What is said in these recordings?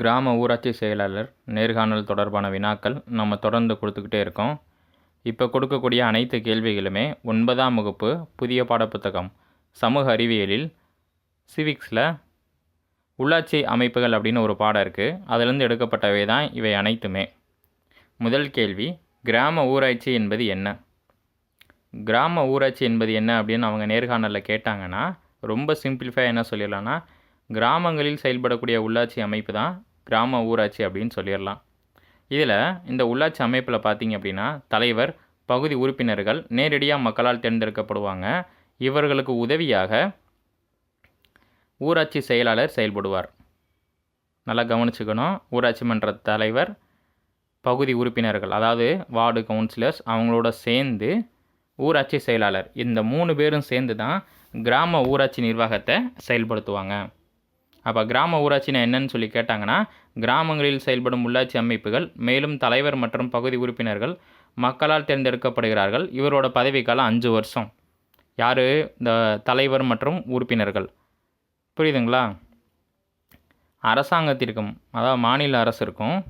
கிராம ஊராட்சி செயலாளர் நேர்காணல் தொடர்பான வினாக்கள் நம்ம தொடர்ந்து கொடுத்துக்கிட்டே இருக்கோம். இப்போ கொடுக்கக்கூடிய அனைத்து கேள்விகளுமே ஒன்பதாம் வகுப்பு புதிய பாடப்புத்தகம் சமூக அறிவியலில் சிவிக்ஸில் உள்ளாட்சி அமைப்புகள் அப்படின்னு ஒரு பாடம் இருக்குது அதிலிருந்து எடுக்கப்பட்டவை தான் இவை அனைத்துமே. முதல் கேள்வி கிராம ஊராட்சி என்பது என்ன? கிராம ஊராட்சி என்பது என்ன அப்படின்னு அவங்க நேர்காணலில் கேட்டாங்கன்னா ரொம்ப சிம்பிளிஃபை என்ன சொல்லிடலாம்னா கிராமங்களில் செயல்படக்கூடிய உள்ளாட்சி அமைப்பு தான் கிராம ஊராட்சி அப்படின்னு சொல்லிடலாம். இதில் இந்த உள்ளாட்சி அமைப்பில் பார்த்தீங்க அப்படின்னா தலைவர் பகுதி உறுப்பினர்கள் நேரடியாக மக்களால் தேர்ந்தெடுக்கப்படுவாங்க. இவர்களுக்கு உதவியாக ஊராட்சி செயலாளர் செயல்படுவார். நல்லா கவனிச்சுக்கணும். ஊராட்சி மன்ற தலைவர் பகுதி உறுப்பினர்கள் அதாவது வார்டு கவுன்சிலர்ஸ் அவங்களோட சேர்ந்து ஊராட்சி செயலாளர் இந்த மூணு பேரும் சேர்ந்து தான் கிராம ஊராட்சி நிர்வாகத்தை செயல்படுத்துவாங்க. அப்போ கிராம ஊராட்சினா என்னன்னு சொல்லி கேட்டாங்கன்னா கிராமங்களில் செயல்படும் உள்ளாட்சி அமைப்புகள் மேலும் தலைவர் மற்றும் பகுதி உறுப்பினர்கள் மக்களால் தேர்ந்தெடுக்கப்படுகிறார்கள். இவரோட பதவிக்காலம் அஞ்சு வருஷம். யார்? இந்த தலைவர் மற்றும் உறுப்பினர்கள். புரியுதுங்களா? அரசாங்கத்திற்கும் அதாவது மாநில அரசிற்கும்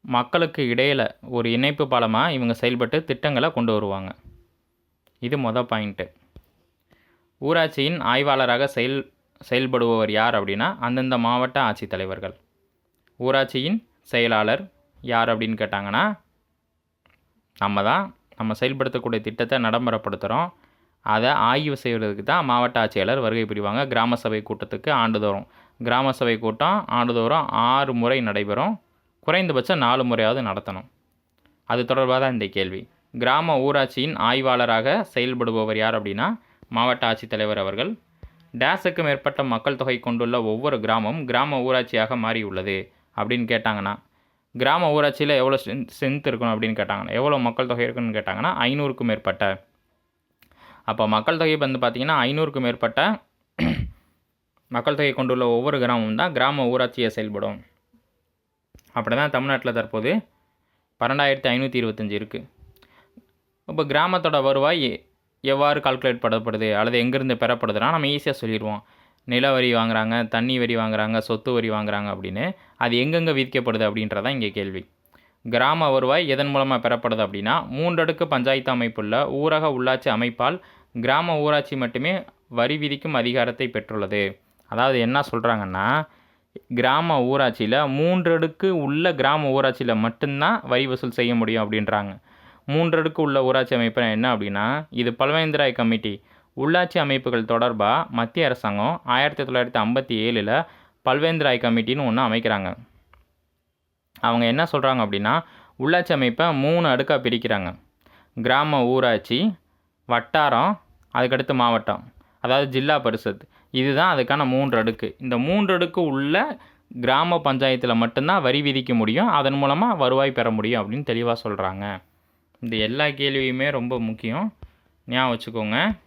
மக்களுக்கு இடையில் ஒரு இணைப்பு பாலமாக இவங்க செயல்பட்டு திட்டங்களை கொண்டு வருவாங்க. இது மொதல் பாயிண்ட்டு. ஊராட்சியின் ஆய்வாளராக செயல் செயல்படுபவர் யார் அப்படின்னா அந்தந்த மாவட்ட ஆட்சித்தலைவர்கள். ஊராட்சியின் செயலாளர் யார் அப்படின்னு கேட்டாங்கன்னா நம்ம தான் நம்ம செயல்படுத்தக்கூடிய திட்டத்தை நடைமுறைப்படுத்துகிறோம் அதை ஆய்வு செய்வதற்கு தான் மாவட்ட ஆட்சியாளர் வருகை புரிவாங்க. கிராம சபை கூட்டத்துக்கு ஆண்டுதோறும். கிராம சபை கூட்டம் ஆண்டுதோறும் ஆறு முறை நடைபெறும். குறைந்தபட்சம் நாலு முறையாவது நடத்தணும். அது தொடர்பாக தான் இந்த கேள்வி. கிராம ஊராட்சியின் ஆய்வாளராக செயல்படுபவர் யார் அப்படின்னா மாவட்ட ஆட்சித்தலைவர் அவர்கள். டேஸுக்கு மேற்பட்ட மக்கள் தொகை கொண்டுள்ள ஒவ்வொரு கிராமம் கிராம ஊராட்சியாக மாறியுள்ளது அப்படின்னு கேட்டாங்கன்னா கிராம ஊராட்சியில் எவ்வளோ ஸ்ட்ரென்த் ஸ்ட்ரென்த் இருக்கணும் அப்படின்னு கேட்டாங்கன்னா எவ்வளோ மக்கள் தொகை இருக்குன்னு கேட்டாங்கன்னா ஐநூறுக்கும் மேற்பட்ட. அப்போ மக்கள் தொகை வந்து பார்த்திங்கன்னா ஐநூறுக்கும் மேற்பட்ட மக்கள் தொகை கொண்டுள்ள ஒவ்வொரு கிராமமும் தான் கிராம ஊராட்சியை செயல்படும். அப்படி தான் தமிழ்நாட்டில் தற்போது பன்னெண்டாயிரத்தி ஐநூற்றி இருபத்தஞ்சி இருக்குது இப்போ கிராமத்தோட வருவாய் எவ்வாறு கால்குலேட் பண்ணப்படுது அல்லது எங்கேருந்து பெறப்படுதுன்னா நம்ம ஈஸியாக சொல்லிடுவோம் நில வரி வாங்குறாங்க தண்ணி வரி வாங்குறாங்க சொத்து வரி வாங்குறாங்க அப்படின்னு. அது எங்கெங்கே விதிக்கப்படுது அப்படின்றதான் இங்கே கேள்வி. கிராம வருவாய் எதன் மூலமாக பெறப்படுது அப்படின்னா மூன்றடுக்கு பஞ்சாயத்து அமைப்புள்ள ஊரக உள்ளாட்சி அமைப்பால் கிராம ஊராட்சி மட்டுமே வரி விதிக்கும் அதிகாரத்தை பெற்றுள்ளது. அதாவது என்ன சொல்கிறாங்கன்னா கிராம ஊராட்சியில் மூன்றடுக்கு உள்ள கிராம ஊராட்சியில் மட்டும்தான் வரி வசூல் செய்ய முடியும் அப்படின்றாங்க. மூன்றடுக்கு உள்ள ஊராட்சி அமைப்பு என்ன அப்படின்னா இது பல்வேந்திராய் கமிட்டி. உள்ளாட்சி அமைப்புகள் தொடர்பாக மத்திய அரசாங்கம் ஆயிரத்தி தொள்ளாயிரத்தி ஐம்பத்தி ஏழில் பல்வேந்திராய் கமிட்டின்னு ஒன்று அமைக்கிறாங்க. அவங்க என்ன சொல்கிறாங்க அப்படின்னா உள்ளாட்சி அமைப்பை மூணு அடுக்காக பிரிக்கிறாங்க. கிராம ஊராட்சி வட்டாரம் அதுக்கடுத்து மாவட்டம். அதாவது ஜில்லா பரிஷத் இதுதான் அதுக்கான மூன்று அடுக்கு. இந்த மூன்று அடுக்கு உள்ள கிராம பஞ்சாயத்தில் மட்டும்தான் வரி விதிக்க முடியும். அதன் மூலமாக வருவாய் பெற முடியும் அப்படின்னு தெளிவாக சொல்கிறாங்க இந்த எல்லா கேள்வியுமே ரொம்ப முக்கியம். ஞாபகம் வச்சுக்கோங்க.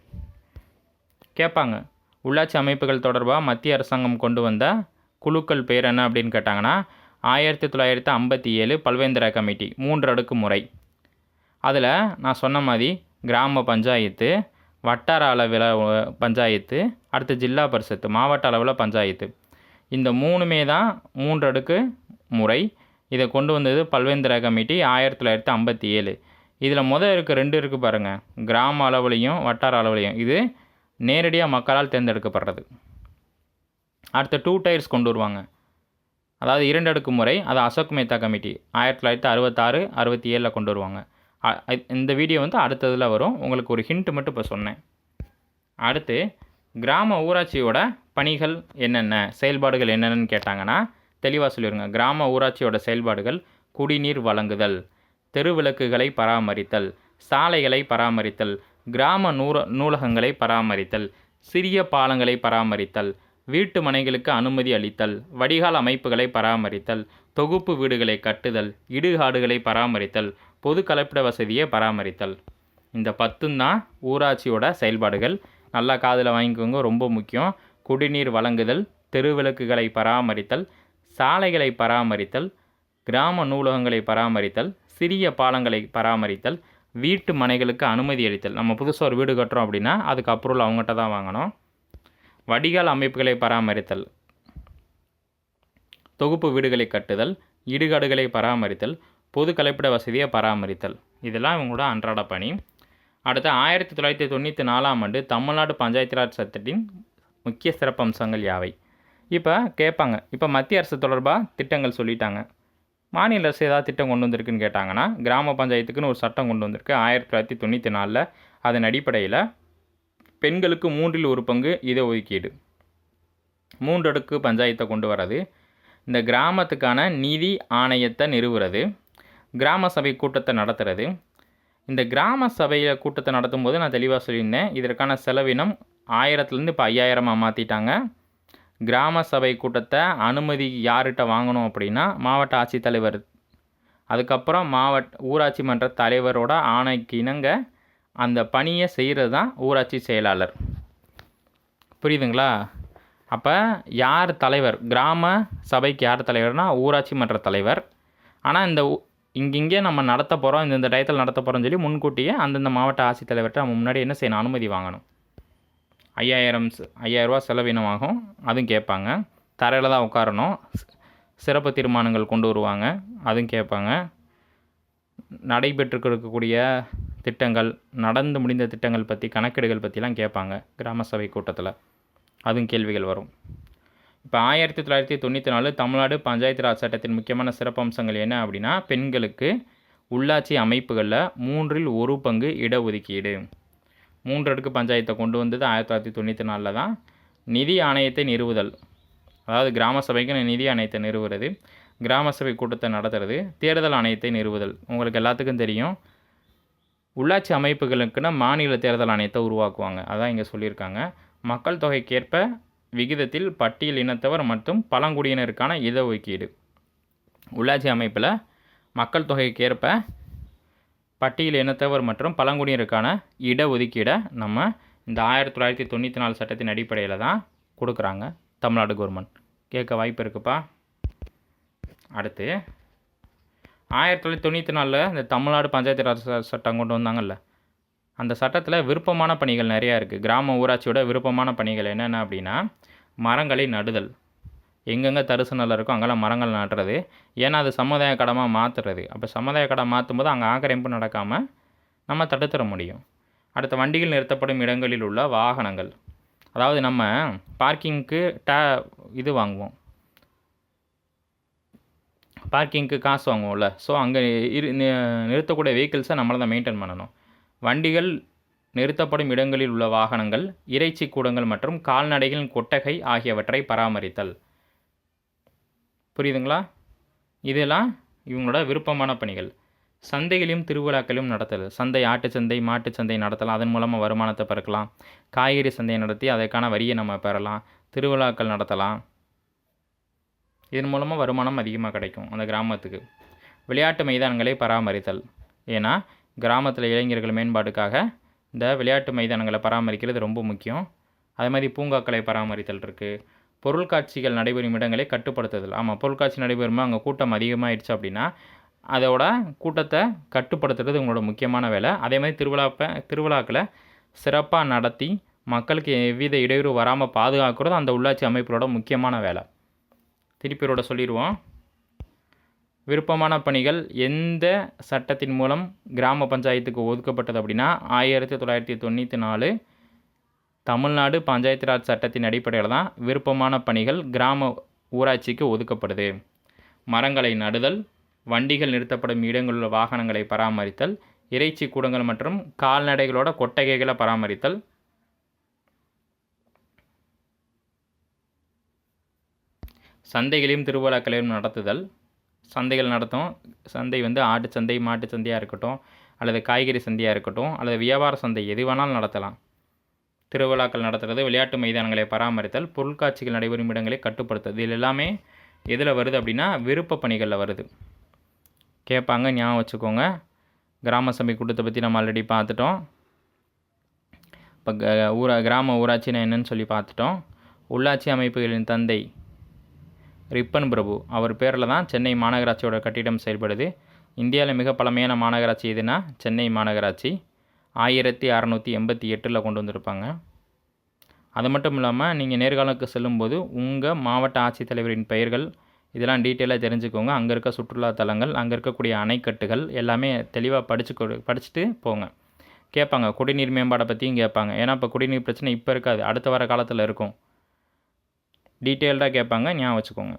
கேட்பாங்க உள்ளாட்சி அமைப்புகள் தொடர்பாக மத்திய அரசாங்கம் கொண்டு வந்த? குழுக்கள் பேர் என்ன? அப்படின்னு கேட்டாங்கன்னா ஆயிரத்தி தொள்ளாயிரத்தி ஐம்பத்தி ஏழு பல்வேந்திரா கமிட்டி மூன்று அடுக்கு முறை. அதில் நான் சொன்ன மாதிரி கிராம பஞ்சாயத்து வட்டார அளவில் பஞ்சாயத்து அடுத்து ஜில்லா பரிஷத்து மாவட்ட அளவில் பஞ்சாயத்து. இந்த மூணுமே தான் மூன்று அடுக்கு முறை. இதை கொண்டு வந்தது பல்வேந்திரா கமிட்டி ஆயிரத்தி தொள்ளாயிரத்தி ஐம்பத்தி ஏழு. இதில் முதல் இருக்க ரெண்டு இருக்குது பாருங்கள் கிராம அளவுலையும் வட்டார அளவுலையும். இது நேரடியாக மக்களால் தேர்ந்தெடுக்கப்படுறது. அடுத்த டூ டயர்ஸ் கொண்டு வருவாங்க. அதாவது இரண்டு அடுக்கு முறை அது அசோக் மேத்தா கமிட்டி. ஆயிரத்தி தொள்ளாயிரத்தி அறுபத்தாறு அறுபத்தி ஏழில் கொண்டு வருவாங்க. இந்த வீடியோ வந்து அடுத்ததில் வரும். உங்களுக்கு ஒரு ஹிண்ட் மட்டும் இப்போ சொன்னேன். அடுத்து கிராம ஊராட்சியோட பணிகள் என்னென்ன செயல்பாடுகள் என்னென்னு கேட்டாங்கன்னா தெளிவாக சொல்லிடுங்க கிராம ஊராட்சியோட செயல்பாடுகள் குடிநீர் வழங்குதல். தெருவிளக்குகளை பராமரித்தல் சாலைகளை பராமரித்தல் கிராம நூற நூலகங்களை பராமரித்தல் சிறிய பாலங்களை பராமரித்தல் வீட்டு மனைகளுக்கு அனுமதி அளித்தல் வடிகால் அமைப்புகளை பராமரித்தல் தொகுப்பு வீடுகளை கட்டுதல் இடுகாடுகளை பராமரித்தல் பொது கலப்பிட வசதியை பராமரித்தல். இந்த பத்தும் தான் ஊராட்சியோட செயல்பாடுகள். நல்லா காதில் வாங்கிக்கோங்க ரொம்ப முக்கியம். குடிநீர் வழங்குதல் தெருவிளக்குகளை பராமரித்தல் சாலைகளை பராமரித்தல் கிராம நூலகங்களை பராமரித்தல் சிறிய பாலங்களை பராமரித்தல் வீட்டு மனைகளுக்கு அனுமதி அளித்தல். நம்ம புதுசாக ஒரு வீடு கட்டுறோம் அப்படின்னா அதுக்கு அப்ரூவல் அவங்ககிட்ட தான் வாங்கணும். வடிகால் அமைப்புகளை பராமரித்தல். தொகுப்பு வீடுகளை கட்டுதல். இடுகாடுகளை பராமரித்தல். பொது கலைப்பிட வசதியை பராமரித்தல். இதெல்லாம் இவங்களோட அன்றாட பணி. அடுத்து ஆயிரத்தி தொள்ளாயிரத்தி தொண்ணூற்றி நாலாம் ஆண்டு தமிழ்நாடு பஞ்சாயத்து ராஜ் சட்டத்தின் முக்கிய சிறப்பம்சங்கள் யாவை? இப்போ கேட்பாங்க. இப்போ மத்திய அரசு தொடர்பாக திட்டங்கள் சொல்லிட்டாங்க. மாநில அரசு ஏதாவது திட்டம் கொண்டு வந்திருக்குன்னு கேட்டாங்கன்னா கிராம பஞ்சாயத்துக்குன்னு ஒரு சட்டம் கொண்டு வந்திருக்கு. ஆயிரத்தி தொள்ளாயிரத்தி தொண்ணூற்றி நாலில் அதன் அடிப்படையில் பெண்களுக்கு மூன்றில் ஒரு பங்கு இட ஒதுக்கீடு. மூன்றடுக்கு பஞ்சாயத்தை கொண்டு வர்றது. இந்த கிராமத்துக்கான நிதி ஆணையத்தை நிறுவுறது. கிராம சபை கூட்டத்தை நடத்துறது. இந்த கிராம சபையில் கூட்டத்தை நடத்தும்போது நான் தெளிவாக சொல்லியிருந்தேன் இதற்கான செலவினம் ஆயிரத்துலேருந்து இப்போ ஐயாயிரமாக மாற்றிட்டாங்க கிராம சபை கூட்டத்தை அனுமதி யார்கிட்ட வாங்கணும் அப்படின்னா மாவட்ட ஆட்சித்தலைவர். அதுக்கப்புறம் மாவட்ட ஊராட்சி மன்ற தலைவரோட ஆணைக்கு இணங்க அந்த பணியை செய்கிறது தான் ஊராட்சி செயலாளர். புரியுதுங்களா? அப்போ யார் தலைவர்? கிராம சபைக்கு யார் தலைவர்னால் ஊராட்சி மன்ற தலைவர். ஆனால் இந்த ஊ- இங்கிங்கே நம்ம நடத்த போகிறோம் இந்த டயத்தில் நடத்த போகிறோம்னு சொல்லி முன்கூட்டியே அந்தந்த மாவட்ட ஆட்சித்தலைவர்கிட்ட நம்ம முன்னாடி என்ன செய்யணும்? அனுமதி வாங்கணும். ஐயாயிரம் ஐயாயிரரூவா செலவினமாகும். அதுவும் கேட்பாங்க. தரையில் தான் உட்காரணும். சிறப்பு தீர்மானங்கள் கொண்டு வருவாங்க. அதுவும் கேட்பாங்க. நடைபெற்று இருக்கக்கூடிய திட்டங்கள் நடந்து முடிந்த திட்டங்கள் பற்றி கணக்கீடுகள் பற்றிலாம் கேட்பாங்க கிராம சபை கூட்டத்தில். அதுவும் கேள்விகள் வரும். இப்போ ஆயிரத்தி தொள்ளாயிரத்தி தொண்ணூற்றி நாலு தமிழ்நாடு பஞ்சாயத்து ராஜ் சட்டத்தின் முக்கியமான சிறப்பம்சங்கள் என்ன அப்படின்னா பெண்களுக்கு உள்ளாட்சி அமைப்புகளில் மூன்றில் ஒரு பங்கு இடஒதுக்கீடு. மூன்று அடுக்கு பஞ்சாயத்தை கொண்டு வந்தது ஆயிரத்தி தொள்ளாயிரத்தி தொண்ணூற்றி நாலில் தான். நிதி ஆணையத்தை நிறுவுதல். அதாவது கிராம சபைக்கு நிதி ஆணையத்தை நிறுவுறது கிராம சபை கூட்டத்தை நடத்துறது தேர்தல் ஆணையத்தை நிறுவுதல். உங்களுக்கு எல்லாத்துக்கும் தெரியும். உள்ளாட்சி அமைப்புகளுக்குன்னு மாநில தேர்தல் ஆணையத்தை உருவாக்குவாங்க. அதான் இங்கே சொல்லியிருக்காங்க. மக்கள் தொகைக்கேற்ப விகிதத்தில் பட்டியல் இனத்தவர் மற்றும் பழங்குடியினருக்கான இடஒதுக்கீடு. உள்ளாட்சி அமைப்பில் மக்கள் தொகைக்கேற்ப பட்டியல் இனத்தவர் மற்றும் பழங்குடியினருக்கான இடஒதுக்கீடை நம்ம இந்த ஆயிரத்தி தொள்ளாயிரத்தி தொண்ணூற்றி நாலு சட்டத்தின் அடிப்படையில் தான் கொடுக்குறாங்க தமிழ்நாடு கவர்மெண்ட் கேட்க வாய்ப்பு இருக்குப்பா. அடுத்து ஆயிரத்தி தொள்ளாயிரத்தி தொண்ணூற்றி நாலில் இந்த தமிழ்நாடு பஞ்சாயத்து ராஜ் சட்டம் கொண்டு வந்தாங்கல்ல. அந்த சட்டத்தில் விருப்பமான பணிகள் நிறையா இருக்குது கிராம ஊராட்சியோட விருப்பமான பணிகள் என்னென்ன அப்படின்னா மரங்களை நடுதல். எங்கெங்கே தரிசு நிலம் இருக்கோ அங்கெல்லாம் மரங்கள் நடுறது. ஏன்னா அது சமுதாய கடமாக மாற்றுறது அப்போ சமுதாய கடம் மாற்றும் போது அங்கே ஆக்கிரமிப்பு நடக்காமல் நம்ம தடுத்துற முடியும். அடுத்த வண்டிகள் நிறுத்தப்படும் இடங்களில் உள்ள வாகனங்கள். அதாவது நம்ம பார்க்கிங்க்கு டே இது வாங்குவோம். பார்க்கிங்க்கு காசு வாங்குவோம்ல. ஸோ அங்கே இரு நிறுத்தக்கூடிய வெஹிக்கிள்ஸை நம்மளை தான் மெயின்டைன் பண்ணணும். வண்டிகள் நிறுத்தப்படும் இடங்களில் உள்ள வாகனங்கள் இறைச்சி கூடங்கள் மற்றும் கால்நடைகளின் கொட்டகை ஆகியவற்றை பராமரித்தல். புரியுதுங்களா? இதெல்லாம் இவங்களோட விருப்பமான பணிகள். சந்தைகளையும் திருவிழாக்களையும் நடத்தல் சந்தை ஆட்டு சந்தை மாட்டு சந்தை நடத்தலாம். அதன் மூலமாக வருமானத்தை பெருக்கலாம் காய்கறி சந்தையை நடத்தி அதற்கான வரியை நம்ம பெறலாம். திருவிழாக்கள் நடத்தலாம். இதன் மூலமாக வருமானம் அதிகமாக கிடைக்கும் அந்த கிராமத்துக்கு. விளையாட்டு மைதானங்களை பராமரித்தல். ஏன்னா கிராமத்தில் இளைஞர்கள் மேம்பாட்டுக்காக இந்த விளையாட்டு மைதானங்களை பராமரிக்கிறது ரொம்ப முக்கியம். அதே மாதிரி பூங்காக்களை பராமரித்தல் இருக்குது பொருட்காட்சிகள் நடைபெறும் இடங்களை கட்டுப்படுத்துதல். ஆமாம் பொருட்காட்சி நடைபெறும் அங்கே கூட்டம் அதிகமாகிடுச்சு அப்படின்னா அதோட கூட்டத்தை கட்டுப்படுத்துறது உங்களோட முக்கியமான வேலை. அதே மாதிரி திருவிழாப்ப திருவிழாக்களை சிறப்பாக நடத்தி மக்களுக்கு எவ்வித இடையூறு வராமல் பாதுகாக்கிறது அந்த உள்ளாட்சி அமைப்புகளோட முக்கியமான வேலை. திருப்பியோட சொல்லிடுவோம். விருப்பமான பணிகள் எந்த சட்டத்தின் மூலம் கிராம பஞ்சாயத்துக்கு ஒதுக்கப்பட்டது அப்படின்னா ஆயிரத்தி தொள்ளாயிரத்தி தொண்ணூற்றி நாலு தமிழ்நாடு பஞ்சாயத்து ராஜ் சட்டத்தின் அடிப்படையில் தான் விருப்பமான பணிகள் கிராம ஊராட்சிக்கு ஒதுக்கப்படுது. மரங்களை நடுதல் வண்டிகள் நிறுத்தப்படும் இடங்களில் உள்ள வாகனங்களை பராமரித்தல் இறைச்சி கூடங்கள் மற்றும் கால்நடைகளோட கொட்டகைகளை பராமரித்தல். சந்தைகளையும் திருவிழாக்களையும் நடத்துதல். சந்தைகள் நடத்தும் சந்தை வந்து ஆட்டு சந்தை மாட்டு சந்தையாக இருக்கட்டும் அல்லது காய்கறி சந்தையாக இருக்கட்டும் அல்லது வியாபார சந்தை எது வேணாலும் நடத்தலாம். திருவிழாக்கள் நடத்துறது விளையாட்டு மைதானங்களை பராமரித்தல் பொருட்காட்சிகள் நடைபெறும் இடங்களை கட்டுப்படுத்துறது. இது எல்லாமே எதில் வருது அப்படின்னா விருப்ப பணிகளில் வருது. கேட்பாங்க ஞாபகம் வச்சுக்கோங்க. கிராம சபை கூட்டத்தை பற்றி நம்ம ஆல்ரெடி பார்த்துட்டோம். இப்போ க- ஊரா கிராம ஊராட்சினா என்னன்னு சொல்லி பார்த்துட்டோம். உள்ளாட்சி அமைப்புகளின் தந்தை ரிப்பன் பிரபு அவர் பேரில் தான் சென்னை மாநகராட்சியோட கட்டிடம் செயல்படுது. இந்தியாவில் மிக பழமையான மாநகராட்சி எதுனா சென்னை மாநகராட்சி. ஆயிரத்தி அறநூற்றி எண்பத்தி எட்டில் கொண்டு வந்திருப்பாங்க அது மட்டும் இல்லாமல் நீங்கள் நேர்காணலுக்கு செல்லும்போது உங்கள் மாவட்ட ஆட்சித்தலைவரின் பெயர்கள் இதெல்லாம் டீட்டெயிலாக தெரிஞ்சுக்கோங்க. அங்கே இருக்க சுற்றுலா தலங்கள் அங்கே இருக்கக்கூடிய அணைக்கட்டுகள் எல்லாமே தெளிவாக படிச்சு கொடு படிச்சுட்டு போங்க. கேட்பாங்க குடிநீர் மேம்பாடை பற்றியும் கேட்பாங்க. ஏன்னா இப்போ குடிநீர் பிரச்சனை இப்போ இருக்காது அடுத்த வர காலத்தில் இருக்கும். டீட்டெயில்டாக கேட்பாங்க ஞாபகம் வச்சுக்கோங்க.